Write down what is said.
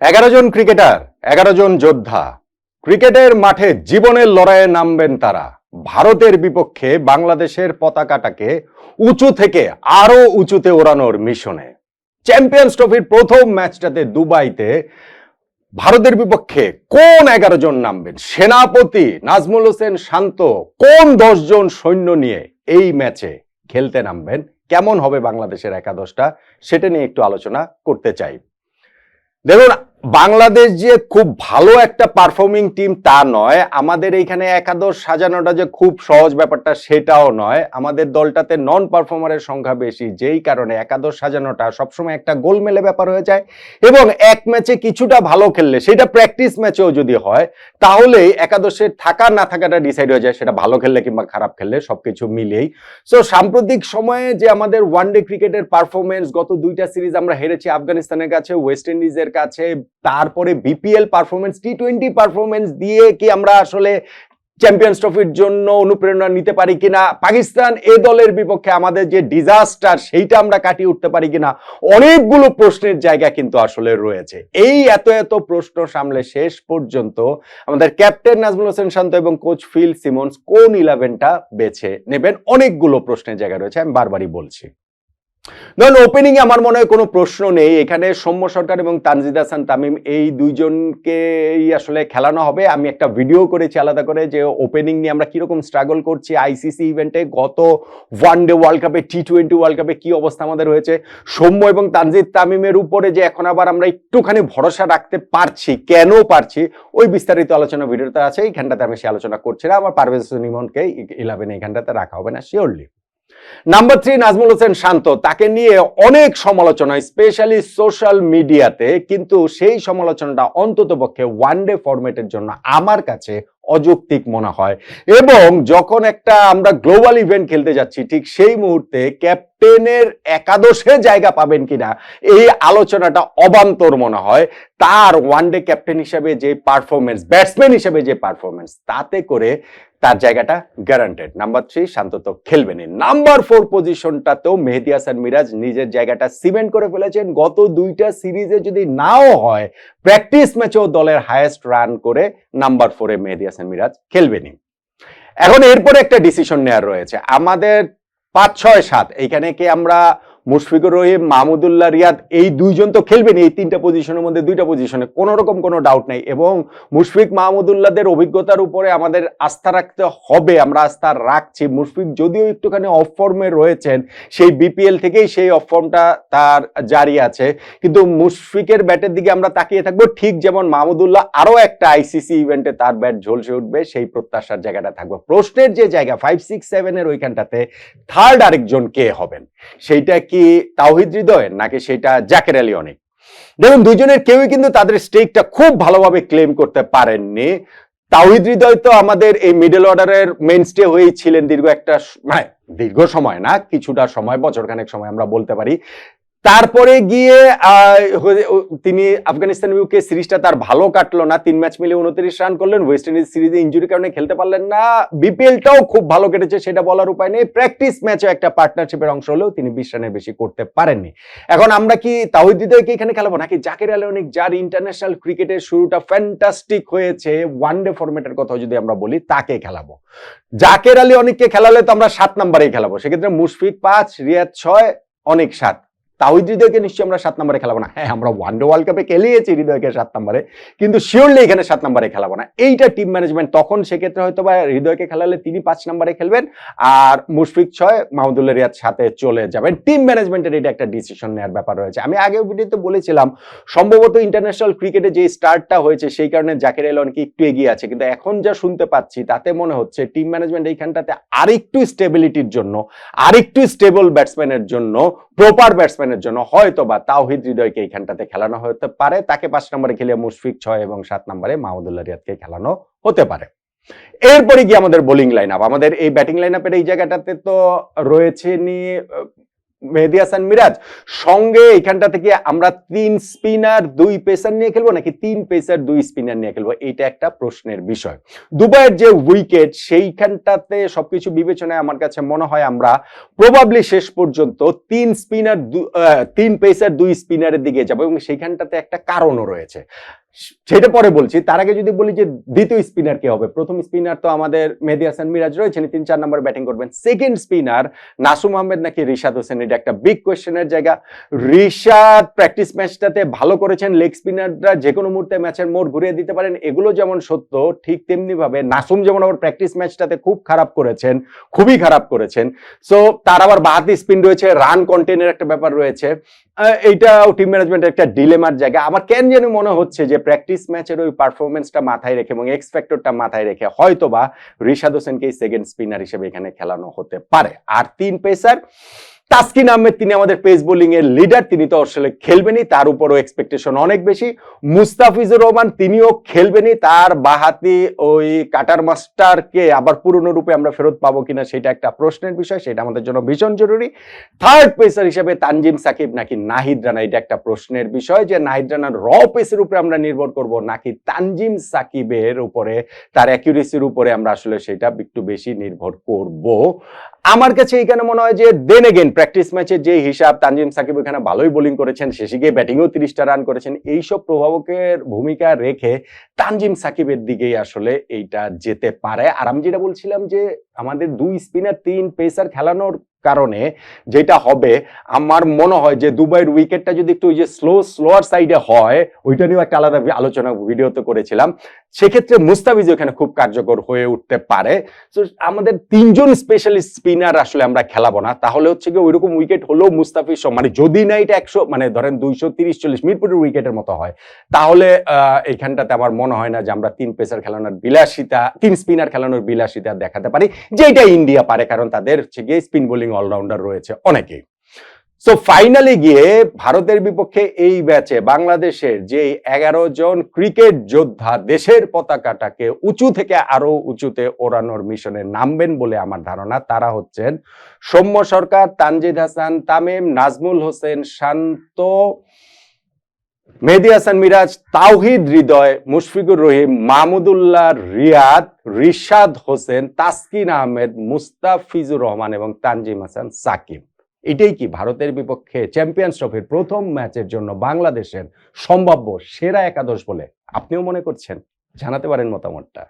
এগারো জন ক্রিকেটার, এগারো জন যোদ্ধা। ক্রিকেটের মাঠে জীবনের লড়াইয়ে নামবেন তারা। ভারতের বিপক্ষে বাংলাদেশের পতাকাটাকে উঁচু থেকে আরও উঁচুতে ওড়ানোর মিশনে। চ্যাম্পিয়ন্স ট্রফির প্রথম ম্যাচটাতে দুবাইতে ভারতের বিপক্ষে কোন এগারো জন নামবেন? সেনাপতি নাজমুল হোসেন শান্ত কোন দশ জন সৈন্য নিয়ে এই ম্যাচে খেলতে নামবেন? কেমন হবে বাংলাদেশের একাদশটা? সেটা নিয়ে একটু আলোচনা করতে চাই। দেখুন বাংলাদেশ যে খুব ভালো একটা পারফর্মিং টিম তা নয়, আমাদের এইখানে একাদশ সাজানোটা যে খুব সহজ ব্যাপারটা সেটাও নয়। আমাদের দলটাতে নন পারফর্মারের সংখ্যা বেশি, যেই কারণে একাদশ সাজানোটা সবসময় একটা গোলমেলে ব্যাপার হয়ে যায় এবং এক ম্যাচে কিছুটা ভালো খেললে, সেটা প্র্যাকটিস ম্যাচেও যদি হয়, তাহলে একাদশের থাকা না থাকাটা ডিসাইড হয়ে যায়, সেটা ভালো খেললে কিংবা খারাপ খেললে সবকিছু মিলেই। সো সাম্প্রতিক সময়ে যে আমাদের ওয়ানডে ক্রিকেটের পারফরমেন্স গত দুইটা সিরিজ আমরা হেরেছি আফগানিস্তানের কাছে ওয়েস্ট ইন্ডিজের কাছে তারপরে BPL performance T twenty performance দিয়ে কি আমরা আসলে চ্যাম্পিয়ন্স ট্রফির জন্য অনুপ্রেরণা নিতে পারি কিনা? পাকিস্তান এ দলের বিপক্ষে আমাদের যে ডিজাস্টার সেইটা আমরা কাটিয়ে উঠতে পারি কিনা? অনেকগুলো প্রশ্নের জায়গা কিন্তু আসলে রয়েছে। এই এত এত প্রশ্ন সামলে শেষ পর্যন্ত আমাদের ক্যাপ্টেন নাজমুল হোসেন শান্ত এবং কোচ ফিল সিমন্স কোন ইলেভেনটা বেছে নেবেন? অনেকগুলো প্রশ্নের জায়গা রয়েছে, আমি বারবারই বলছি। ধরুন ওপেনিং এ আমার মনে হয় কোনো প্রশ্ন নেই। এখানে সৌম্য সরকার এবং তানজিদ হাসান তামিম এই দুইজনকেই আসলে খেলানো হবে। আমি একটা ভিডিও করেছি আলাদা করে যে ওপেনিং নিয়ে আমরা কীরকম স্ট্রাগল করছি আইসিসি ইভেন্টে গত ওয়ান ডে ওয়ার্ল্ড কাপে টি টোয়েন্টি ওয়ার্ল্ড কাপে কি অবস্থা আমাদের হয়েছে। সৌম্য এবং তানজিদ তামিমের উপরে যে এখন আবার আমরা একটুখানি ভরসা রাখতে পারছি, কেন পারছি, ওই বিস্তারিত আলোচনা ভিডিওতে আছে। এইখানটাতে আমি সে আলোচনা করছি না। আমার পারভেজ নিমনকে ইলেভেন এইখানটাতে রাখা হবে না surely number three Najmul Hossain Shanto. তাকে নিয়ে অনেক সমালোচনা স্পেশালি সোশ্যাল মিডিয়াতে কিন্তু সেই সমালোচনাটা অন্তত পক্ষে ওয়ান ডে ফরম্যাটের জন্য আমার কাছে অযৌক্তিক মনে হয়। এবং যখন একটা আমরা গ্লোবাল ইভেন্ট খেলতে যাচ্ছি, ঠিক সেই মুহূর্তে ক্যাপ্টেনের একাদশে জায়গা পাবেন কিনা, এই আলোচনাটা অবান্তর মনে হয়। তার ওয়ানডে ক্যাপ্টেন হিসেবে যে পারফরমেন্স ব্যাটসম্যান হিসেবে যে পারফরমেন্স তাতে করে তার জায়গাটা গ্যারান্টেড নাম্বার থ্রি শান্তত খেলবেনই। নাম্বার ফোর পজিশনটাতেও মেহেদি হাসান মিরাজ নিজের জায়গাটা সিমেন্ট করে ফেলেছেন। গত দুইটা সিরিজে যদি নাও হয় প্র্যাকটিস ম্যাচেও দলের হায়েস্ট রান করে নাম্বার ফোরে মেহেদি হাসান মিরাজ খেলবেনই। এখন এরপরে একটা ডিসিশন নেওয়ার রয়েছে। আমাদের পাঁচ, ছয়, সাত, এইখানে কি আমরা মুশফিকুর রহিম, মাহমুদুল্লাহ রিয়াদ, এই দুইজন তো খেলবেন এই তিনটা পজিশনের মধ্যে, দুইটা পজিশনে কোনো রকম কোনো ডাউট নেই। এবং মুশফিক মাহমুদুল্লাহদের অভিজ্ঞতার উপরে আমাদের আস্থা রাখতে হবে, আমরা আস্থা রাখছি। মুশফিক যদিও একটুখানি অফ ফর্মে রয়েছেন, সেই বিপিএল থেকেই সেই অফ ফর্মটা তার জারি আছে। কিন্তু মুশফিকের ব্যাটের দিকে আমরা তাকিয়ে থাকব, ঠিক যেমন মাহমুদুল্লাহ আরও একটা আইসিসি ইভেন্টে তার ব্যাট ঝলসে উঠবে, সেই প্রত্যাশার জায়গাটা থাকবে। প্রশ্নের যে জায়গা ফাইভ সিক্স সেভেনের ওইখানটাতে থার্ড আরেকজন কে হবেন? সেইটা কি তাওহিদ হৃদয় নাকি সেটা জাকের আলী অনেক? দেখুন, দুজনের কেউই কিন্তু তাদের স্টেকটা খুব ভালোভাবে ক্লেম করতে পারেননি। তাওহিদ হৃদয় তো আমাদের এই মিডল অর্ডারের মেন স্টে হয়েই ছিলেন দীর্ঘ একটা মানে দীর্ঘ সময় না, কিছুটা সময়, বছরখানেক সময় আমরা বলতে পারি। তারপরে গিয়ে তিনি আফগানিস্তান বিপক্ষে সিরিজটা তার ভালো কাটলো না। তিন ম্যাচ মিলে উনত্রিশ রান করলেন। ওয়েস্ট ইন্ডিজ সিরিজে ইঞ্জুরির কারণে খেলতে পারলেন না। বিপিএলটাও খুব ভালো কেটেছে, সেটা বলার উপায় নেই। প্র্যাকটিস ম্যাচে একটা পার্টনারশিপের অংশ হলেও তিনি বিশ রানের বেশি করতে পারেননি। এখন আমরা কি তাহিদ হৃদয়কে এখানে খেলাবো? নাকি জাকির আলী অনেক যার ইন্টারন্যাশনাল ক্রিকেটের শুরুটা ফ্যান্টাস্টিক হয়েছে ওয়ান ডে ফরম্যাটের কথা যদি আমরা বলি, তাকে খেলাবো। জাকের আলী অনেককে খেলালে তো আমরা সাত নাম্বারেই খেলাবো। সেক্ষেত্রে মুশফিক পাঁচ, রিয়াদ ছয়, অনেক সাত। তাহিদ হৃদয়কে নিশ্চয়ই আমরা সাত নম্বরে খেলাবো না। হ্যাঁ আমরা ওয়ান ডে ওয়ার্ল্ড কাপে খেলিয়েছি হৃদয়কে সাত নম্বরে, কিন্তু শিওরলি এখানে সাত নম্বরে খেলাবো না। এইটা টিম ম্যানেজমেন্ট তখন সেক্ষেত্রে হয়তো বা হৃদয়কে খেলালে তিনি পাঁচ নম্বরে খেলবেন, আর মুশফিক ছয়, মাহমুদুল্লাহ রিয়াদ সাথে চলে যাবেন। টিম ম্যানেজমেন্টের এটা একটা ডিসিশন নেওয়ার ব্যাপার রয়েছে। আমি আগেও ভিডিওতে বলেছিলাম, সম্ভবত ইন্টারন্যাশনাল ক্রিকেটে যে স্টার্টটা হয়েছে, সেই কারণে জাকির এলনকে একটু এগিয়ে আছে, কিন্তু এখন যা শুনতে পাচ্ছি, তাতে মনে হচ্ছে টিম ম্যানেজমেন্ট এইখানটাতে আরেকটু স্টেবিলিটির জন্য, আরেকটু স্টেবল ব্যাটসম্যানের জন্য প্রপার ব্যাটসম্যানের জন্য হয়তো বা তাওহিদ হৃদয়কে এইখানটাতে খেলানো হতে পারে। তাকে পাঁচ নম্বরে খেলিয়ে মুশফিক ছয় এবং সাত নম্বরে মাহমুদুল্লাহ রিয়াদকে খেলানো হতে পারে। এরপরে কি আমাদের বোলিং লাইন আপ আমাদের এই ব্যাটিং লাইন আপের এই জায়গাটাতে তো রয়েছে নিয়ে মেহেদি হাসান মিরাজ, সঙ্গে এখানটা থেকে আমরা তিন স্পিনার, দুই পেসার নিয়ে খেলব নাকি তিন পেসার, দুই স্পিনার নিয়ে খেলব? এটা একটা প্রশ্নের বিষয়। দুবাইয়ের যে উইকেট, সেইখানটাতে সবকিছু বিবেচনায় আমার কাছে মনে হয় আমরা প্রবাবলি শেষ পর্যন্ত তিন স্পিনার তিন পেসার, দুই স্পিনারের দিকে যাব এবং সেইখানটাতে একটা কারণও রয়েছে। সেটা পরে বলছি। তার আগে যদি বলি যে দ্বিতীয় স্পিনার কে হবে? প্রথম স্পিনার তো আমাদের মেহেদি হাসান মিরাজ রয়েছেন, তিন চার নম্বর ব্যাটিং করবেন। সেকেন্ড স্পিনার নাসুম আহমেদ নাকি রিশাদ হোসেন? এটা একটা বিগ কোয়েশ্চেনের জায়গা। রিশাদ প্র্যাকটিস ম্যাচটাতে ভালো করেছেন। লেগ স্পিনাররা যে কোনো মুহূর্তে ম্যাচের মোড় ঘুরিয়ে দিতে পারেন। এগুলো যেমন সত্য, ঠিক তেমনি ভাবে নাসুম যেমন আবার প্র্যাকটিস ম্যাচটাতে খুব খারাপ করেছেন, খুবই খারাপ করেছেন। সো তার আবার বাহাতি স্পিন রয়েছে রান কন্টেনের একটা ব্যাপার রয়েছে। এইটাও টিম ম্যানেজমেন্টের একটা ডিলেমার জায়গা। আমার কেন যেন মনে হচ্ছে যে প্র্যাকটিস ম্যাচের ওই পারফরমেন্সটা মাথায় রেখে এবং এক্স ফ্যাক্টরটা মাথায় রেখে হয়তোবা ঋষাদ হোসেনকেই সেকেন্ড স্পিনার হিসেবে এখানে খেলানো হতে পারে। আর তিন পেসার তাসকিন আহমেদ তিনি আমাদের পেস বোলিং এর লিডার তিনি তো আসলে খেলবেনই, তার উপরও এক্সপেকটেশন অনেক বেশি। মুস্তাফিজুর রহমান তিনিও খেলবেনই, তার বাহাতি ওই কাটার মাস্টারকে আবার পুরনো রূপে আমরা ফেরত পাবো কিনা সেটা একটা প্রশ্নের বিষয়, সেটা আমাদের জন্য ভীষণ জরুরি। থার্ড পেসার হিসেবে তানজিম সাকিব নাকি নাহিদ রানা, এটা একটা প্রশ্নের বিষয় যে নাহিদ রানার র পেসের উপরে আমরা নির্ভর করব, নাকি তানজিম সাকিবের উপরে, তার অ্যাকিউরেসির উপরে আমরা আসলে সেটা একটু বেশি নির্ভর করব। আমার কাছে এখানে মনে হয় যে দেন এগেন প্র্যাকটিস ম্যাচের যে হিসাব, তানজিম সাকিব এখানে ভালোই বোলিং করেছেন, শেষে গিয়ে ব্যাটিংও তিরিশটা রান করেছেন। এইসব প্রভাবকের ভূমিকা রেখে তানজিম সাকিবের দিকেই আসলে এইটা যেতে পারে। আর আমি যেটা বলছিলাম যে আমাদের দুই স্পিনার তিন পেসার খেলানোর কারণে যেটা হবে, আমার মনে হয় যে দুবাইয়ের উইকেটটা যদি একটু ওই যে স্লো স্লোয়ার সাইডে হয়, ওইটা নিয়েও একটা আলাদা আলোচনা ভিডিওতে করেছিলাম। সেক্ষেত্রে মুস্তাফিজ এখানে খুব কার্যকর হয়ে উঠতে পারে। তো আমাদের তিনজন স্পেশালিস্ট স্পিনার আসলে আমরা খেলাবো না। তাহলে হচ্ছে কি ওইরকম উইকেট হলেও মুস্তাফিজ মানে যদি না এটা একশো মানে ধরেন দুইশো তিরিশ চল্লিশ মিরপুরের উইকেটের মতো হয়, তাহলে এইখানটাতে আমার মনে হয় না যে আমরা তিন পেসার খেলানোর বিলাসিতা, তিন স্পিনার খেলানোর বিলাসিতা দেখাতে পারি, যেটা ইন্ডিয়া পারে। কারণ তাদের হচ্ছে গিয়ে স্পিন বোলিং অলরাউন্ডার রয়েছে অনেকেই। সো ফাইনালি গিয়ে ভারতের বিপক্ষে এই ম্যাচে বাংলাদেশের যে এগারো জন ক্রিকেট যোদ্ধা দেশের পতাকাটাকে উঁচু থেকে আরও উঁচুতে ওড়ানোর মিশনে নামবেন বলে আমার ধারণা, তারা হচ্ছেন সৌম্য সরকার, তানজিদ হাসান, তামিম, নাজমুল হোসেন, শান্ত মেহেদি হাসান মিরাজ, তাওহিদ হৃদয়, মুশফিকুর রহিম, মাহমুদুল্লাহ রিয়াদ, রিশাদ হোসেন, তাসকিন আহমেদ, মুস্তাফিজুর রহমান এবং তানজিম হাসান সাকিব। এটাই কি ভারতের বিপক্ষে চ্যাম্পিয়ন্স ট্রফির প্রথম ম্যাচের জন্য বাংলাদেশের সম্ভাব্য সেরা একাদশ বলে আপনিও মনে করছেন? জানাতে পারেন মতামতটা।